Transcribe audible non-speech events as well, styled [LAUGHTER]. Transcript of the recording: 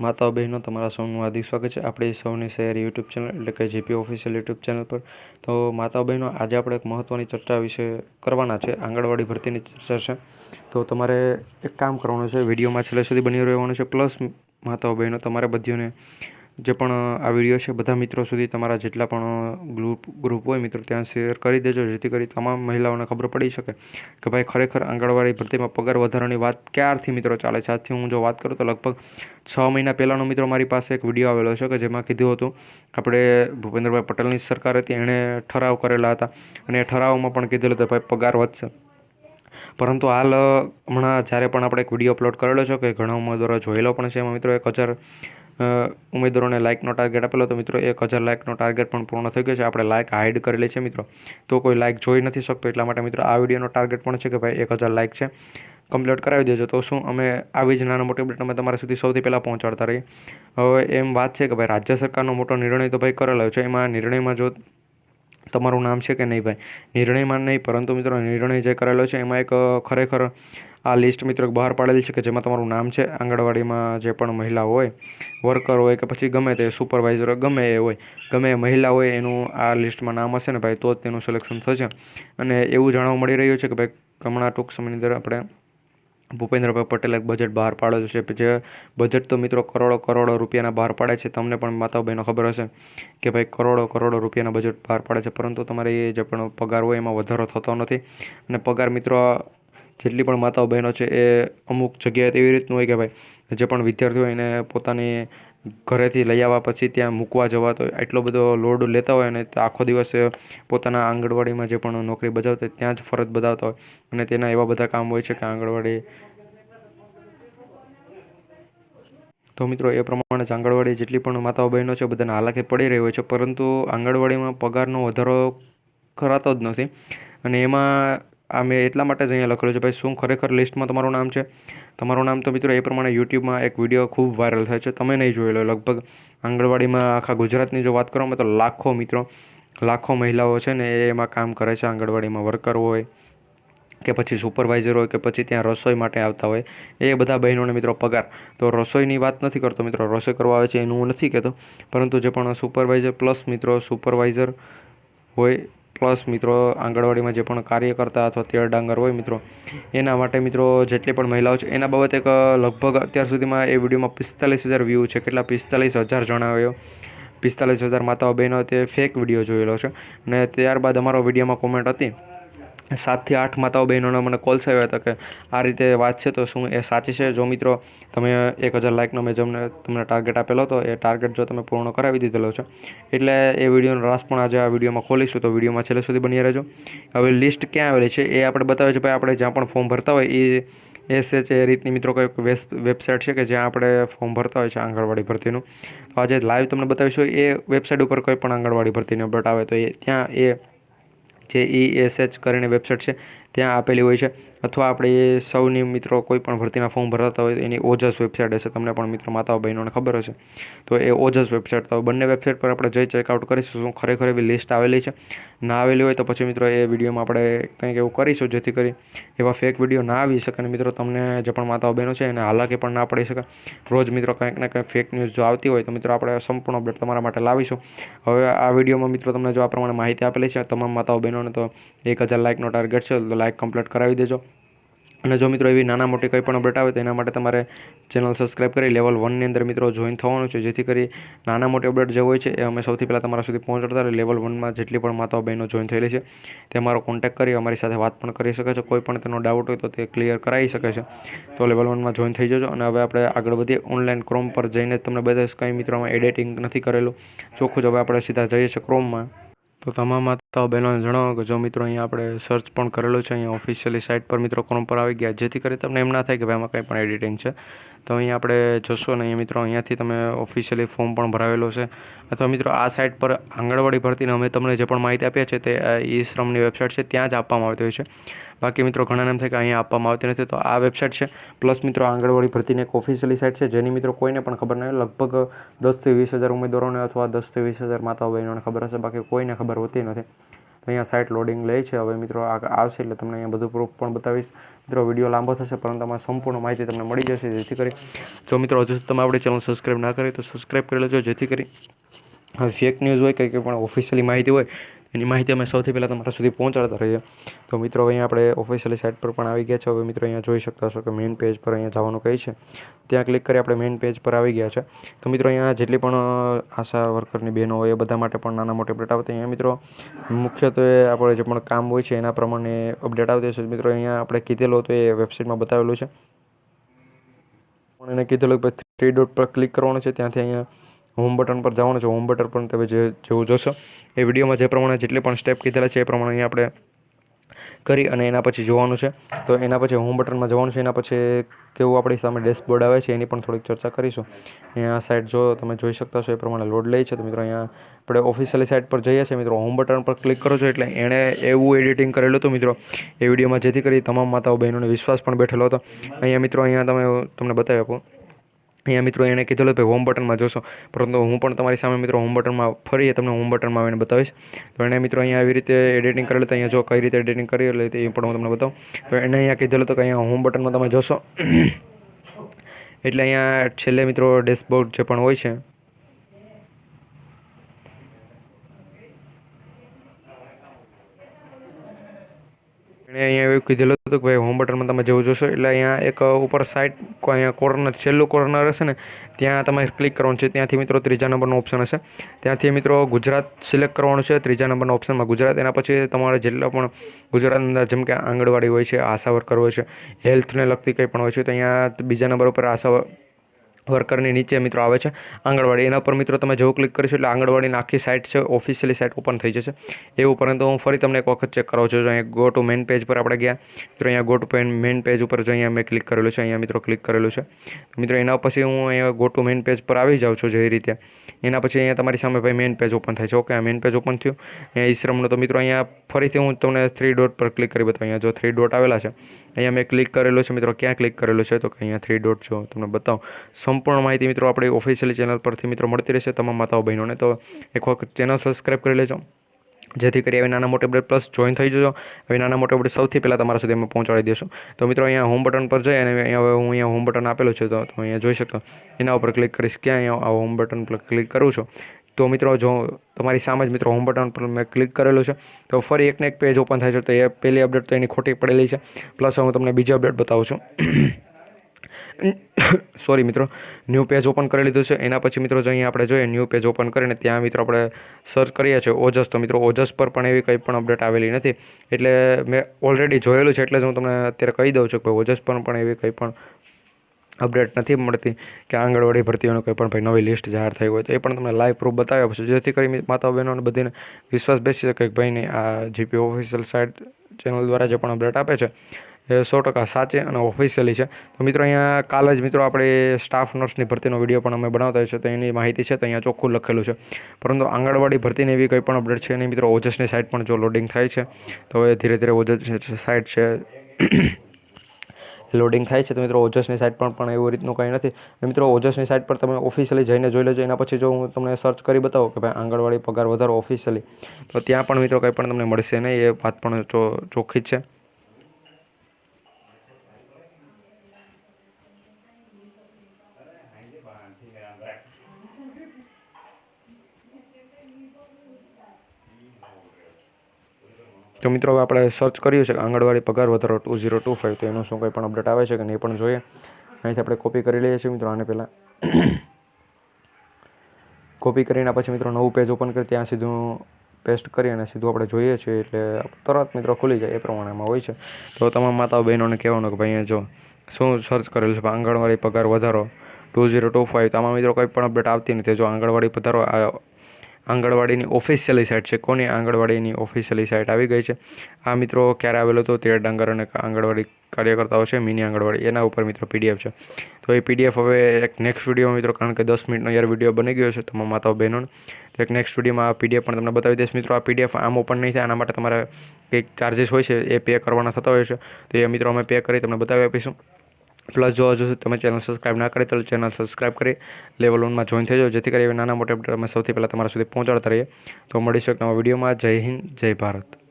માતાઓ બહેનો, તમારા સૌનું હાર્દિક સ્વાગત છે. આપણી સૌની શહેર યુટ્યુબ ચેનલ એટલે કે જીપી ઓફિશિયલ યુટ્યુબ ચેનલ પર. તો માતાઓ બહેનો, આજે આપણે એક મહત્ત્વની ચર્ચા વિશે કરવાના છે. આંગણવાડી ભરતીની ચર્ચા છે. તો તમારે એક કામ કરવાનું છે. વિડીયોમાં છેલ્લે સુધી બની રહેવાનું છે. પ્લસ માતાઓ બહેનો, તમારે બધીઓને જે પણ આ વીડિયો છે, બધા મિત્રો સુધી તમારા જેટલા પણ ગ્રુપ ગ્રુપ હોય મિત્રો, ત્યાં શેર કરી દેજો, જેથી કરી તમામ મહિલાઓને ખબર પડી શકે કે ભાઈ ખરેખર આંગણવાડી ભરતીમાં પગાર વધારાની વાત ક્યારથી મિત્રો ચાલે છે? આજથી હું જો વાત કરું તો લગભગ છ મહિના પહેલાંનો મિત્રો મારી પાસે એક વીડિયો આવેલો છે કે જેમાં કીધું હતું, આપણે ભૂપેન્દ્રભાઈ પટેલની સરકાર હતી, એણે ઠરાવ કરેલા હતા અને એ ઠરાવમાં પણ કીધેલું હતું ભાઈ પગાર વધશે. પરંતુ હાલ હમણાં જ્યારે પણ આપણે એક વીડિયો અપલોડ કરેલો છે, કે ઘણા ઉમેદવારો જોયેલો પણ છે એમાં મિત્રો એક હજાર ઉમેદવારોને લાઇકનો ટાર્ગેટ આપેલો તો મિત્રો, એક હજાર લાઇકનો ટાર્ગેટ પણ પૂર્ણ થઈ ગયો છે. આપણે લાઇક હાઇડ કરેલી છે, મિત્રો. તો કોઈ લાઇક જોઈ નથી શકતો, એટલા માટે મિત્રો, આ વિડીયોનો ટાર્ગેટ પણ છે કે ભાઈ એક હજાર લાઇક છે. કમ્પ્લીટ કરાવી દેજો. તો શું અમે આવી જ નાના મોટી અપડેટ અમે તમારા સુધી સૌથી પહેલાં પહોંચાડતા રહીએ? હવે એમ વાત છે કે ભાઈ, રાજ્ય સરકારનો મોટો નિર્ણય તો ભાઈ કરેલો છે. એમાં નિર્ણયમાં જો તમારું નામ છે કે નહીં ભાઈ? નિર્ણયમાં નહીં, પરંતુ મિત્રો, નિર્ણય જે કરેલો છે, એમાં એક ખરેખર આ લિસ્ટ મિત્રો બહાર પાડેલી છે કે જેમાં તમારું નામ છે, આંગણવાડીમાં જે પણ મહિલા હોય, વર્કર હોય કે પછી ગમે તે સુપરવાઇઝર ગમે એ હોય, ગમે એ મહિલા હોય એનું આ લિસ્ટમાં નામ હશે ને ભાઈ તો જ તેનું સિલેક્શન થશે. અને એવું જાણવા મળી રહ્યું છે કે ભાઈ હમણાં ટૂંક સમયની અંદર આપણે ભૂપેન્દ્રભાઈ પટેલે બજેટ બહાર પાડેલું છે, જે બજેટ તો મિત્રો કરોડો કરોડો રૂપિયાના બહાર પાડે છે. તમને પણ બહેનો ખબર હશે કે ભાઈ કરોડો કરોડો રૂપિયાના બજેટ બહાર પાડે છે, પરંતુ તમારે જે પણ પગાર હોય એમાં વધારો થતો નથી. અને પગાર મિત્રો જેટલી પણ માતાઓ બહેનો છે એ અમુક જગ્યાએ એવી રીતનું હોય કે ભાઈ જે પણ વિદ્યાર્થીઓ હોય એને પોતાની ઘરેથી લઈ આવવા પછી ત્યાં મૂકવા જવા તો એટલો બધો લોડ લેતા હોય અને આખો દિવસ પોતાના આંગણવાડીમાં જે પણ નોકરી બજાવતા હોય ત્યાં જ ફરજ બજાવતા હોય. અને તેના એવા બધા કામ હોય છે કે આંગણવાડી તો મિત્રો એ પ્રમાણે જ આંગણવાડી જેટલી પણ માતાઓ બહેનો છે બધાને હાલાકી પડી રહી હોય છે. પરંતુ આંગણવાડીમાં પગારનો વધારો કરાતો જ નથી. અને એમાં આ મેં એટલા માટે જ અહીંયા લખેલું છે. ભાઈ, શું ખરેખર લિસ્ટમાં તમારું નામ છે? તમારું નામ તો મિત્રો એ પ્રમાણે યુટ્યુબમાં એક વીડિયો ખૂબ વાયરલ થાય છે. તમે નહીં જોયેલો. લગભગ આંગણવાડીમાં આખા ગુજરાતની જો વાત કરવામાં તો લાખો મિત્રો, લાખો મહિલાઓ છે ને એ એમાં કામ કરે છે. આંગણવાડીમાં વર્કર હોય કે પછી સુપરવાઇઝર હોય કે પછી ત્યાં રસોઈ માટે આવતા હોય, એ બધા બહેનોને મિત્રો પગાર. તો રસોઈની વાત નથી કરતો મિત્રો. રસોઈ કરવા આવે છે એનું હું નથી કહેતો. પરંતુ જે પણ સુપરવાઇઝર પ્લસ મિત્રો સુપરવાઇઝર હોય પ્લસ મિત્રો આંગણવાડીમાં જે પણ કાર્ય કરતા અથવા તેળ ડાંગર હોય મિત્રો, એના માટે મિત્રો જેટલી પણ મહિલાઓ છે, એના બાબતે એક લગભગ અત્યાર સુધીમાં એ વિડીયોમાં પિસ્તાલીસ હજાર વ્યૂ છે, કેટલા પિસ્તાલીસ હજાર જણાવ્યો પિસ્તાલીસ હજાર માતાઓ બહેનો તે ફેક વીડિયો જોયેલો છે. અને ત્યારબાદ અમારો વિડીયોમાં કોમેન્ટ હતી સાતથી આઠ માતાઓ બહેનોના મને કોલ્સ આવ્યા હતા કે આ રીતે વાત છે તો શું એ સાચી છે? જો મિત્રો, તમે એક હજાર લાઇકનો મેં જમને તમને ટાર્ગેટ આપેલો હતો, એ ટાર્ગેટ જો તમે પૂર્ણ કરાવી દીધેલો છે, એટલે એ વિડીયોનો રાસ પણ આજે આ વિડીયોમાં ખોલીશું, તો વિડીયોમાં છેલ્લે સુધી બની રહેજો. હવે લિસ્ટ ક્યાં આવેલી છે એ આપણે બતાવે છે ભાઈ આપણે જ્યાં પણ ફોર્મ ભરતા હોય એ એસ એચ એ રીતની મિત્રો કંઈક વેબસાઇટ છે કે જ્યાં આપણે ફોર્મ ભરતા હોય છે આંગણવાડી ભરતીનું. તો આજે લાઈવ તમને બતાવીશું, એ વેબસાઇટ ઉપર કોઈ પણ આંગણવાડી ભરતીની અપડેટ આવે તો એ ત્યાં એ જે ઈ એસ એચ કરીને વેબસાઇટ છે ત્યાં આપેલી હોય છે. અથવા આપણે સૌની મિત્રો કોઈ પણ ભરતીના ફોર્મ ભરતા હોય તો એની ઓજસ વેબસાઇટ હશે. તમને પણ મિત્રો માતાઓ બહેનોને ખબર હશે. તો એ ઓજસ વેબસાઇટ તો બંને વેબસાઇટ પર આપણે જઈ ચેકઆઉટ કરીશું. શું ખરેખર એવી લિસ્ટ આવેલી છે? ના આવેલી હોય તો પછી મિત્રો એ વિડીયોમાં આપણે કંઈક એવું કરીશું, જેથી કરી એવા ફેક વીડિયો ના આવી શકે અને મિત્રો તમને જે પણ માતાઓ બહેનો છે એને હાલાકી પણ ના પડી શકે. રોજ મિત્રો કંઈક ને કંઈક ફેક ન્યૂઝ જો આવતી હોય તો મિત્રો આપણે સંપૂર્ણ અપડેટ તમારા માટે લાવીશું. હવે આ વિડીયોમાં મિત્રો તમને જો આ પ્રમાણે માહિતી આપેલી છે, તમામ માતાઓ બહેનોને તો એક હજાર લાઇકનો ટાર્ગેટ છે, તો લાઇક કમ્પ્લીટ કરાવી દેજો. અને જો મિત્રો એવી નાના મોટી કંઈ પણ અપડેટ આવે તો એના માટે તમારે ચેનલ સબસ્ક્રાઈબ કરી લેવલ વનની અંદર મિત્રો જોઈન થવાનું છે. જેથી કરી નાના મોટી અપડેટ જે હોય છે એ અમે સૌથી પહેલાં તમારા સુધી પહોંચાડતા રહે લેવલ વનમાં જેટલી પણ માતાઓ બહેનો જોઈન થયેલી છે, તે અમારો કોન્ટેક્ટ કરી અમારી સાથે વાત પણ કરી શકે છે. કોઈ પણ તેનો ડાઉટ હોય તો તે ક્લિયર કરાવી શકે છે. તો લેવલ વનમાં જોઈન થઈ જજો અને હવે આપણે આગળ વધીએ. ઓનલાઈન ક્રોમ પર જઈને તમને બધા કંઈ મિત્રોમાં એડિટિંગ નથી કરેલું. ચોખ્ખું જ હવે આપણે સીધા જઈએ છીએ ક્રોમમાં તો તમામ માતાઓ બહેનોને જણાવો કે જો મિત્રો અહીંયા આપણે સર્ચ પણ કરેલું છે, અહીંયા ઓફિશિયલી સાઇટ પર મિત્રો ક્રોમ પર આવી ગયા, જેથી કરી તમને એમ ના થાય કે ભાઈ આમાં કંઈ પણ એડિટિંગ છે. તો અહીંયા આપણે જોશો ને અહીંયા મિત્રો, અહીંયાથી તમે ઓફિશિયલી ફોર્મ પણ ભરાવેલો છે. અથવા મિત્રો, આ સાઇટ પર આંગણવાડી ભરતીને અમે તમને જે પણ માહિતી આપીએ છીએ તે ઈ શ્રમની વેબસાઇટ છે, ત્યાં જ આપવામાં આવતી હોય છે. બાકી મિત્રો, ઘણાને એમ થાય કે અહીંયા આપવામાં આવતી નથી, તો આ વેબસાઇટ છે. પ્લસ મિત્રો આંગણવાડી ભરતીની એક ઓફિશિયલી સાઇટ છે, જેની મિત્રો કોઈને પણ ખબર નહીં લગભગ દસથી વીસ હજાર ઉમેદવારોને અથવા દસથી વીસ હજાર માતા બહેનોને ખબર હશે, બાકી કોઈને ખબર હોતી નથી. અહીંયા સાઇટ લોડિંગ લે છે. હવે મિત્રો આવશે એટલે તમને અહીંયા બધું પ્રૂફ પણ બતાવીશ. મિત્રો, વીડિયો લાંબો થશે, પરંતુ આમાં સંપૂર્ણ માહિતી તમને મળી જશે. જેથી કરી જો મિત્રો, હજુ તમે આપણી ચેનલ સબસ્ક્રાઈબ ના કરી તો સબસ્ક્રાઈબ કરી લેજો. જેથી કરી ફેક ન્યૂઝ હોય કંઈ પણ ઓફિશિયલી માહિતી હોય એની માહિતી અમે સૌથી પહેલાં તમારા સુધી પહોંચાડતા રહીએ. તો મિત્રો અહીંયા આપણે ઓફિશિયલી સાઇટ પર પણ આવી ગયા છે. હવે મિત્રો, અહીંયા જોઈ શકતા હશો કે મેઇન પેજ પર અહીંયા જવાનું કહે છે. ત્યાં ક્લિક કરી આપણે મેઇન પેજ પર આવી ગયા છે. તો મિત્રો, અહીંયા જેટલી પણ આશા વર્કરની બહેનો હોય એ બધા માટે પણ નાના મોટી અપડેટ આવતી. અહીંયા મિત્રો, મુખ્યત્વે આપણે જે પણ કામ હોય છે એના પ્રમાણે અપડેટ આવતી હશે. મિત્રો, અહીંયા આપણે કીધેલું હતું એ વેબસાઇટમાં બતાવેલું છે. પણ એને કીધેલું કે થ્રી ડોટ પર ક્લિક કરવાનું છે. ત્યાંથી અહીંયા હોમ બટન પર જવાનું છે હોમ બટન પર તમે જે જેવું જોશો, એ વિડીયોમાં જે પ્રમાણે જેટલી પણ સ્ટેપ કીધેલા છે, એ પ્રમાણે અહીંયા આપણે કરી અને એના પછી જોવાનું છે. તો એના પછી હોમ બટનમાં જવાનું છે, એના પછી કેવું આપણી સામે ડેશબોર્ડ આવે છે, એની પણ થોડીક ચર્ચા કરીશું. અહીંયા સાઈડ જો તમે જોઈ શકતા છો એ પ્રમાણે લોડ લે છે. તો મિત્રો અહીંયા આપણે ઓફિશિયલી સાઇટ પર જઈએ છીએ. મિત્રો હોમ બટન પર ક્લિક કરો છો એટલે એણે એવું એડિટિંગ કરેલું હતું મિત્રો. એ વિડીયોમાં જેથી કરી તમામ માતાઓ બહેનોને વિશ્વાસ પણ બેઠેલો હતો. અહીંયા મિત્રો, અહીંયા તમે તમને બતાવી આપું. અહીંયા મિત્રો એણે કીધેલું કે હોમ બટનમાં જોશો. પરંતુ હું પણ તમારી સામે મિત્રો હોમ બટનમાં ફરી તમને હોમ બટનમાં આવીને બતાવીશ. તો એણે મિત્રો અહીંયા આવી રીતે એડિટિંગ કરેલું તો અહીંયા જો કઈ રીતે એડિટિંગ કરી એટલે એ પણ હું તમને બતાવું. તો એણે અહીંયા કીધેલું તો કે અહીંયા હોમ બટનમાં તમે જોશો. એટલે અહીંયા છેલ્લે મિત્રો ડેશબોર્ડ જે પણ હોય છે એણે અહીંયા એવું કીધેલું હતું કે ભાઈ હોમ બટનમાં તમે જેવું જોશો. એટલે અહીંયા એક ઉપર સાઈડ અહીંયા કોર્નર છેલ્લું કોર્નર હશે ને, ત્યાં તમારે ક્લિક કરવાનું છે. ત્યાંથી મિત્રો ત્રીજા નંબરનો ઓપ્શન હશે. ત્યાંથી મિત્રો ગુજરાત સિલેક્ટ કરવાનું છે ત્રીજા નંબરના ઓપ્શનમાં ગુજરાત. એના પછી તમારે જેટલા પણ ગુજરાતની અંદર જેમ કે આંગણવાડી હોય છે, આશા વર્કર હોય છે હેલ્થને લગતી કંઈ પણ હોય છે, તો અહીંયા બીજા નંબર ઉપર આશા વર્કરની નીચે મિત્રો આવે છે. આંગણવાડી, એના પર મિત્રો તમે જેવું ક્લિક કરીશું એટલે આંગણવાડીની આખી સાઇટ છે ઓફિશિયલી સાઇટ ઓપન થઈ જશે. એવું ઉપરાંત હું ફરી તમને એક વખત ચેક કરાવું છું. જો અહીંયા ગો ટુ મેઇન પેજ પર આપણે ગયા, મિત્રો અહીંયા ગો ટુ મેઇન પેજ ઉપર જો અહીંયા મેં ક્લિક કરેલું છે, અહીંયા મિત્રો ક્લિક કરેલું છે. મિત્રો એના પછી હું અહીંયા ગો ટુ મેઇન પેજ પર આવી જાઉં છું જે રીતે. એના પછી અહીંયા તમારી સામે ભાઈ મેઇન પેજ ઓપન થાય છે. ઓકે આ મેઇન પેજ ઓપન થયું. અહીંયા ઈશ્રમનો તો મિત્રો અહીંયા ફરીથી હું તમને થ્રી ડોટ પર ક્લિક કરી બતાવું. અહીંયા જો થ્રી ડોટ આવેલા છે, અહીંયા મેં ક્લિક કરેલો છે મિત્રો. ક્યાં ક્લિક કરેલું છે? તો કે અહીંયા થ્રી ડોટ જો તમને બતાવું. સંપૂર્ણ માહિતી મિત્રો આપણી ઓફિશિયલ ચેનલ પરથી મિત્રો મળતી રહેશે તમામ માતાઓ બહેનોને. તો એક વખત ચેનલ સબસ્ક્રાઈબ કરી લેજો. જેથી કરી હવે નાના મોટા અપડેટ પ્લસ જોઈન થઈ જજો. હવે નાના મોટા અપડેટ સૌથી પહેલાં તમારા સુધી અમે પહોંચાડી દઈશું. તો મિત્રો અહીંયા હોમ બટન પર જઈ અને અહીંયા હવે હું અહીંયા હોમ બટન આપેલું છે, તો તમે અહીંયા જોઈ શકો એના ઉપર ક્લિક કરીશ ક્યાં અહીંયા હોમ બટન પર ક્લિક કરું છું. તો મિત્રો જો તમારી સામે જ મિત્રો હોમ બટન પર મેં ક્લિક કરેલું છે, તો ફરી એકને એક પેજ ઓપન થાય છે, તો એ પહેલી અપડેટ તો એની ખોટી પડેલી છે. પ્લસ હું તમને બીજી અપડેટ બતાવું છું. [COUGHS] સોરી મિત્રો ન્યૂ પેજ ઓપન કરી લીધું છે. એના પછી મિત્રો જો અહીંયા આપણે જોઈએ ન્યૂ પેજ ઓપન કરીને ત્યાં મિત્રો આપણે સર્ચ કરીએ છીએ ઓજસ. તો મિત્રો ઓજસ પર પણ એવી કંઈ પણ અપડેટ આવેલી નથી. એટલે મેં ઓલરેડી જોયેલું છે, એટલે જ હું તમને અત્યારે કહી દઉં છું કે ઓજસ પર પણ એવી કંઈ પણ અપડેટ નથી મળતી કે આંગણવાડી ભરતીઓનું કોઈ પણ ભાઈ નવી લિસ્ટ જાહેર થઈ હોય તો એ પણ તમને લાઈવ પ્રૂફ બતાવ્યા પછી જેથી કરી માતા બહેનોને બધીને વિશ્વાસ બેસી શકે કે ભાઈને આ જીપી ઓફિશિયલ સાઇટ ચેનલ દ્વારા જે પણ અપડેટ આપે છે એ સો ટકા સાચી અને ઓફિશિયલી છે. તો મિત્રો અહીંયા કાલે જ મિત્રો આપણે સ્ટાફ નર્સની ભરતીનો વીડિયો પણ અમે બનાવતા હોય છે, તો એની માહિતી છે, તો અહીંયા ચોખ્ખું લખેલું છે. પરંતુ આંગણવાડી ભરતીની એવી કંઈ પણ અપડેટ છે નહીં મિત્રો ઓજસની સાઇટ પણ જો લોડિંગ થાય છે, તો એ ધીરે ધીરે ઓજસ સાઇટ છે લોડિંગ [COUGHS] થાય છે, તો મિત્રો ઓજસની સાઇટ પણ પણ એવું રીતનું કંઈ નથી. મિત્રો ઓજસની સાઇટ પર તમે ઓફિશિયલી જઈને જોઈ લેજો, એના પછી જો હું તમને સર્ચ કરી બતાવું કે ભાઈ આંગણવાડી પગાર વધારો ઓફિશિયલી તો ત્યાં પણ મિત્રો કંઈ પણ તમને મળશે નહીં, એ વાત પણ ચોખ્ખી જ છે. તો મિત્રો હવે આપણે સર્ચ કર્યું છે કે આંગણવાડી પગાર વધારો ટુ ઝીરો ટુ ફાઇવ તો એનું શું કંઈ પણ અપડેટ આવે છે કે નહીં પણ જોઈએ. અહીંથી આપણે કોપી કરી લઈએ છીએ મિત્રો, આને પહેલાં કોપી [COUGHS] કરીને પછી મિત્રો નવું પેજ ઓપન કરી ત્યાં સીધું પેસ્ટ કરી અને સીધું આપણે જોઈએ છીએ, એટલે તરત મિત્રો ખુલી જાય એ પ્રમાણેમાં હોય છે. તો તમામ માતાઓ બહેનોને કહેવાનું કે ભાઈ જો શું સર્ચ કરેલું છે, આંગણવાડી પગાર વધારો ટુ ઝીરો ટુ ફાઇવ તો આમાં મિત્રો કંઈ પણ અપડેટ આવતી નથી. જો આંગણવાડી વધારો આંગણવાડીની ઓફિશિયલી સાઇટ છે. કોની આંગણવાડીની ઓફિશિયલી સાઇટ આવી ગઈ છે? આ મિત્રો ક્યારે આવેલો હતો તેર ડાંગર અને આંગણવાડી કાર્યકર્તાઓ છે, મિની આંગણવાડી. એના ઉપર મિત્રો પીડીએફ છે. તો એ પીડીએફ હવે એક નેક્સ્ટ વિડીયોમાં મિત્રો, કારણ કે દસ મિનિટનો યાર વીડિયો બની ગયો છે તમામ માતાઓ બહેનોને. તો એક નેક્સ્ટ વિડીયોમાં આ પીડીએફ પણ તમને બતાવી દઈશ. મિત્રો, આ પીડીએફ આમ ઓપન નહીં થાય, આના માટે તમારે કંઈક ચાર્જિસ હોય છે, એ પે કરવાના થતા હોય છે. તો એ મિત્રો અમે પે કરી, તમને બતાવી આપીશું. પ્લસ જો હજુ તમે ચેનલ સબસ્ક્રાઈબ ના કરી, તો ચેનલ સબસ્ક્રાઈબ કરી લેવલ વનમાં જોઈન થઈ જાઓ, જેથી કરી નાના મોટા અપડેટ અમે સૌથી પહેલાં તમારા સુધી પહોંચાડતા રહીએ. તો મળીશું એક નવા વિડીયોમાં જય હિન્દ, જય ભારત.